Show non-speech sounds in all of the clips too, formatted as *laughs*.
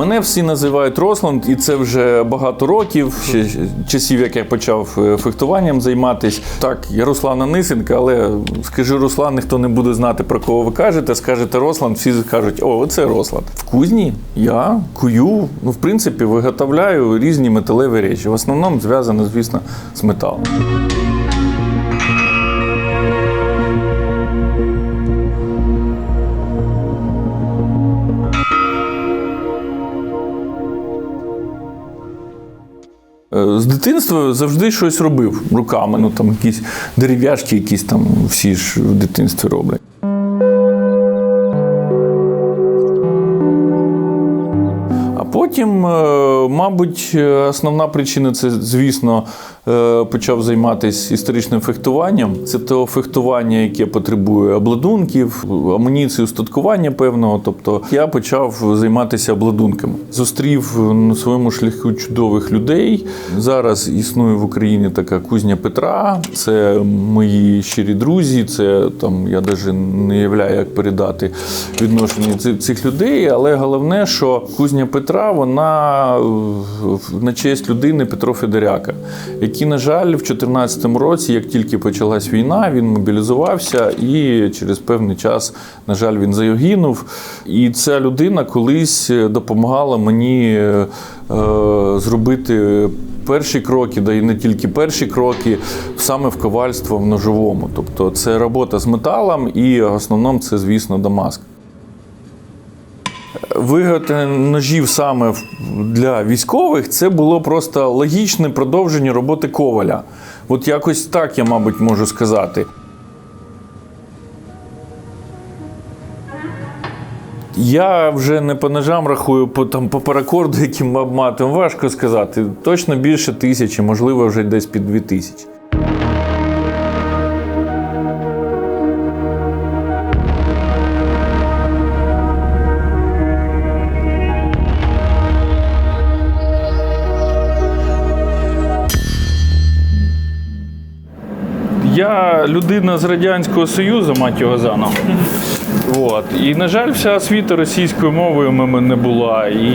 Мене всі називають Росланд, і це вже багато років, ще часів, як я почав е, фехтуванням займатися. Так, я Руслан Анисенко, але скажи Руслан, ніхто не буде знати, про кого ви кажете. Скажете Росланд, всі кажуть, о, це Росланд. В кузні я кую, ну, в принципі, виготовляю різні металеві речі. В основному зв'язано, звісно, з металом. З дитинства завжди щось робив руками. Ну там якісь дерев'яшки, якісь там всі ж в дитинстві роблять. Потім, е, мабуть, е, основна причина це, звісно, е, почав займатися історичним фехтуванням. Це те фехтування, яке потребує обладунків, амуніції, устаткування певного. Тобто я почав займатися обладунками. Зустрів на своєму шляху чудових людей. Зараз існує в Україні така кузня Петра. Це мої щирі друзі. Це там я навіть не являю, як передати відношення ци- цих людей. Але головне, що кузня Петра вона е, на честь людини Петро Федоряка, який, на жаль, в 2014 році, як тільки почалась війна, він мобілізувався і через певний час, на жаль, він загинув. І ця людина колись допомагала мені е, е, зробити. Перші кроки, да і не тільки перші кроки, саме в ковальство в ножовому. Тобто це робота з металом, і в основному це, звісно, Дамаск. Виготовлення ножів саме для військових це було просто логічне продовження роботи коваля. От якось так я, мабуть, можу сказати. Я вже не по ножам рахую, по, там, по паракорду, яким ми обматуємо, важко сказати. Точно більше тисячі, можливо, вже десь під дві тисячі. Людина з Радянського Союзу, мать його заново. От. І, на жаль, вся освіта російською мовою в мене не була. І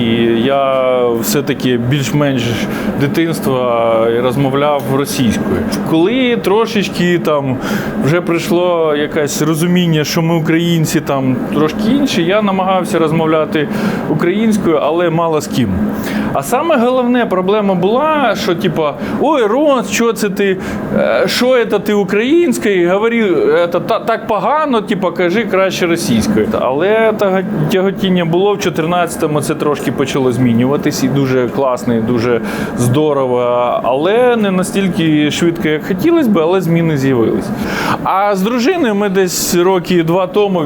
я все-таки більш-менш дитинства розмовляв російською. Коли трошечки там вже прийшло якесь розуміння, що ми українці там трошки інші, я намагався розмовляти українською, але мало з ким. А саме головне проблема була, що типа, ой, Рон, що це ти? Е, Що це ти українською? Говори, це та- так погано, типа, кажи краще російською. Але тяготіння було в 14-му, це трошки почало змінюватись, і дуже класно, і дуже здорово. Але не настільки швидко, як хотілося б, але зміни з'явились. А з дружиною ми десь роки два тому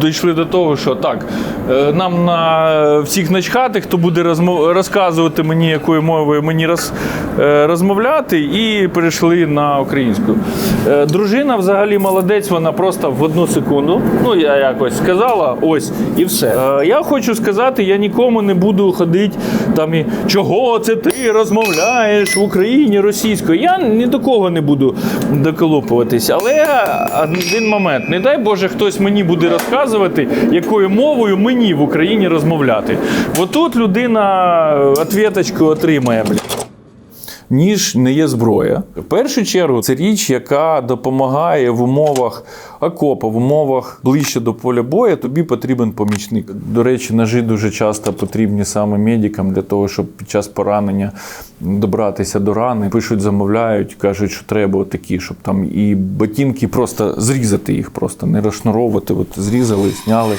дійшли до того, що так, е, нам на всіх начхати, хто буде розмов- розказувати мені, якою мовою мені роз, е, розмовляти, і перейшли на українську. Е, Дружина взагалі молодець, вона просто в одну секунду. Ну, я якось сказала, ось і все. Е, Я хочу сказати, я нікому не буду ходити там і чого це ти розмовляєш в Україні російською. Я ні до кого не буду доколупуватись. Але один момент, не дай Боже, хтось мені буде розказувати, якою мовою мені в Україні розмовляти. Бо тут людина відповідачку отримає. Блін. Ніж не є зброя. В першу чергу це річ, яка допомагає в умовах окопа, в умовах ближче до поля бою. Тобі потрібен помічник. До речі, ножі дуже часто потрібні саме медикам для того, щоб під час поранення добратися до рани. Пишуть, замовляють, кажуть, що треба такі, щоб там і ботинки просто зрізати їх, просто не розшнуровувати. От зрізали, зняли.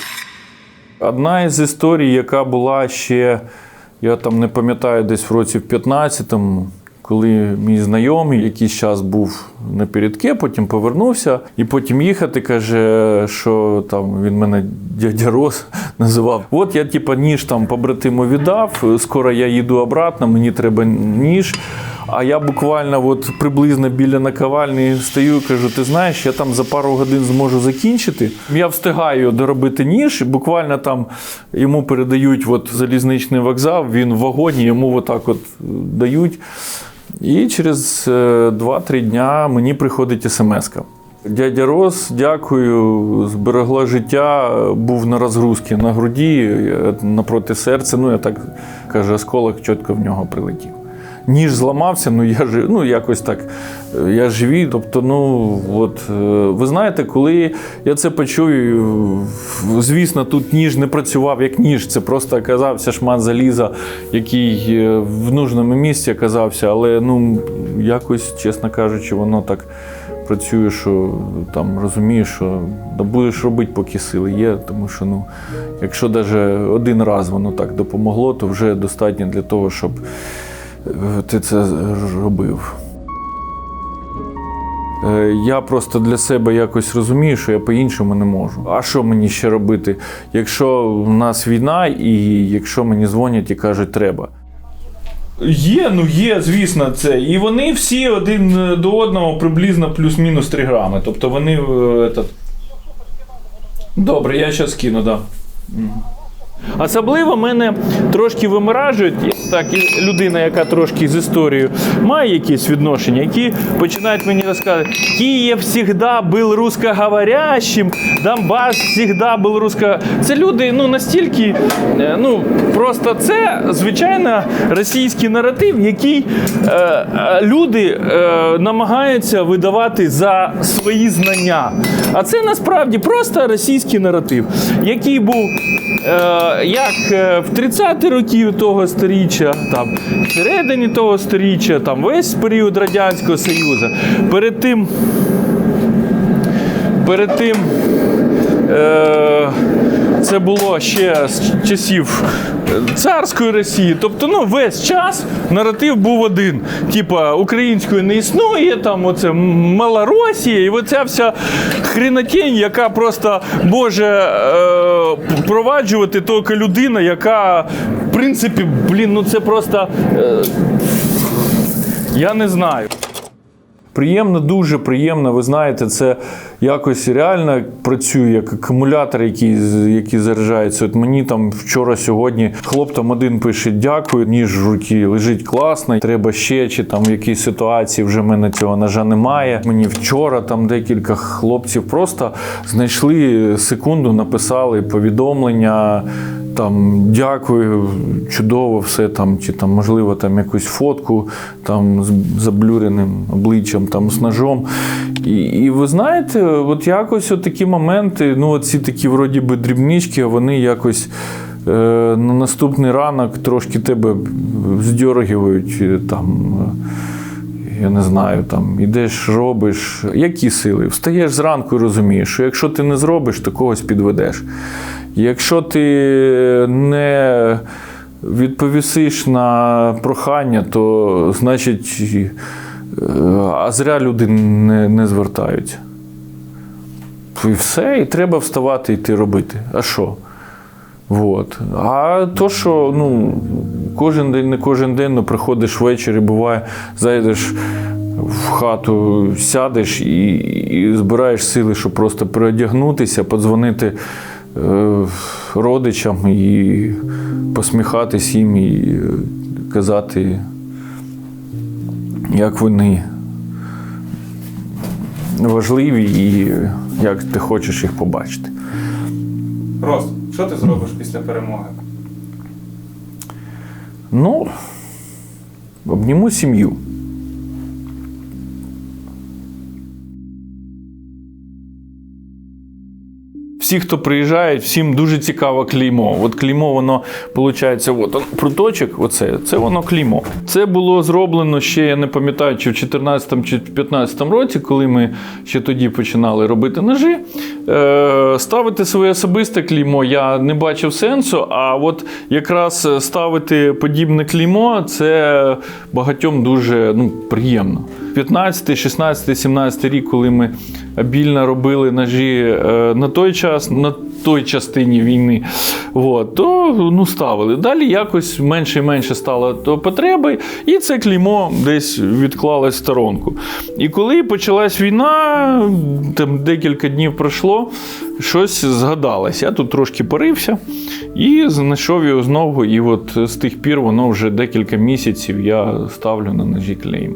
Одна із історій, яка була ще, я там не пам'ятаю, десь в році в 15-му, коли мій знайомий якийсь час був на передке, потім повернувся, і потім їхати, каже, що там він мене дядя Рос *laughs* називав. От я, типа, ніж там побратиму віддав, скоро я їду обратно, мені треба ніж. А я буквально от приблизно біля наковальні стою, кажу: ти знаєш, я там за пару годин зможу закінчити. Я встигаю доробити ніж, і буквально там йому передають от залізничний вокзал, він в вагоні, йому отак от дають. І через е, 2-3 дня мені приходить смс-ка. Дядя Рос, дякую, зберегла життя. Був на розгрузці на груді е, напроти серця. Ну, я так каже, осколок чітко в нього прилетів. Ніж зламався, ну я ж ну якось так. Я живий. Тобто, ну от е, ви знаєте, коли я це почув, звісно, тут ніж не працював як ніж. Це просто оказався шмат заліза, який е, в нужному місці оказався. Але ну якось, чесно кажучи, воно так працює, що там розумієш, що да будеш робити, поки сили є. Тому що ну, якщо навіть один раз воно так допомогло, то вже достатньо для того, щоб ти це робив. Е, Я просто для себе якось розумію, що я по-іншому не можу. А що мені ще робити, якщо в нас війна, і якщо мені дзвонять і кажуть, треба. Є, ну є, звісно, це. І вони всі один е, до одного приблизно плюс-мінус 3 грами. Тобто вони. е, Этот... Добре, я зараз кину, так. Да. Особливо мене трошки вимиражують, так і людина, яка трошки з історією має якісь відношення, які починають мені розказувати, Київ завжди був русскоговорящим, Донбас завжди був русско... Це люди ну настільки, е, ну просто це звичайно російський наратив, який е, е, люди е, намагаються видавати за свої знання. А це насправді просто російський наратив, який був е, як е, в 30-ті роки того сторіччя, там всередині того сторіччя, там весь період Радянського Союзу. Перед тим, перед тим е, це було ще з часів царської Росії. Тобто, ну, весь час наратив був один. Типа української не існує, там оце Малоросія, і оця вся хренотень, яка просто може е, впроваджувати тільки людина, яка, в принципі, блін, ну це просто. Е, я не знаю. Приємно, дуже приємно. Ви знаєте, це якось реально працює як акумулятор, який, який заряджається. От мені там вчора, сьогодні хлоп там один пише дякую, ніж руки лежить класно, треба ще, чи там в якійсь ситуації вже в мене цього ножа немає. Мені вчора там декілька хлопців просто знайшли секунду, написали повідомлення. Там дякую, чудово, все там, чи там, можливо, там якусь фотку там з заблюреним обличчям, там з ножом. І, і ви знаєте, от якось от такі моменти, ну, ці такі вроді би дрібнички, вони якось. е, На наступний ранок трошки тебе здьоргують е, там. е, Я не знаю, там ідеш, робиш. Які сили? Встаєш зранку і розумієш, що якщо ти не зробиш, то когось підведеш. Якщо ти не відповісиш на прохання, то значить, е, а зря люди не, не звертаються. І все, і треба вставати йти робити. А що? Вот. А то, що ну, кожен день, не кожен день, ну, приходиш ввечері, буває, зайдеш в хату, сядеш і, і збираєш сили, щоб просто переодягнутися, подзвонити родичам і посміхатись їм і е, казати, як вони важливі і як ти хочеш їх побачити. Рос, що ти зробиш після перемоги? Ну, обніму сім'ю. Всі, хто приїжджають, всім дуже цікаво клеймо. От клеймо, воно виходить, от пруточок, оце, це воно клеймо. Це було зроблено ще, я не пам'ятаю, чи в 2014 чи в 2015 році, коли ми ще тоді починали робити ножі. Е, ставити своє особисте клеймо я не бачив сенсу. А от якраз ставити подібне клеймо це багатьом дуже ну, приємно. 15, 16, 17 рік, коли ми обільно робили ножі е, на той час, на той частині війни, от, то ну, ставили. Далі якось менше і менше стало потреби, і це клеймо десь відклалось в сторонку. І коли почалась війна, там декілька днів пройшло, щось згадалось. Я тут трошки порився і знайшов його знову. І от з тих пір воно вже декілька місяців я ставлю на ножі клейм.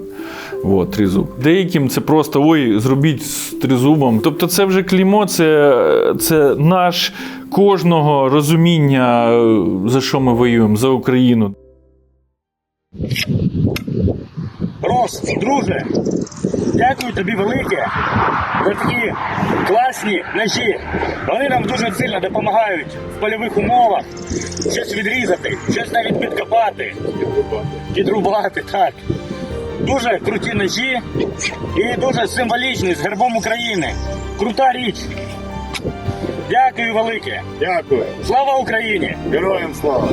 От, тризуб. Деяким це просто ой, зробіть з тризубом. Тобто, це вже клеймо, це, це наш кожного розуміння, за що ми воюємо, за Україну. Рос, друже, дякую тобі велике за такі класні ножі. Вони нам дуже сильно допомагають в польових умовах щось відрізати, щось навіть підкопати, підрубати, так. Дуже круті ножі і дуже символічні з гербом України. Крута річ. Дякую велике. Дякую. Слава Україні! Героям слава.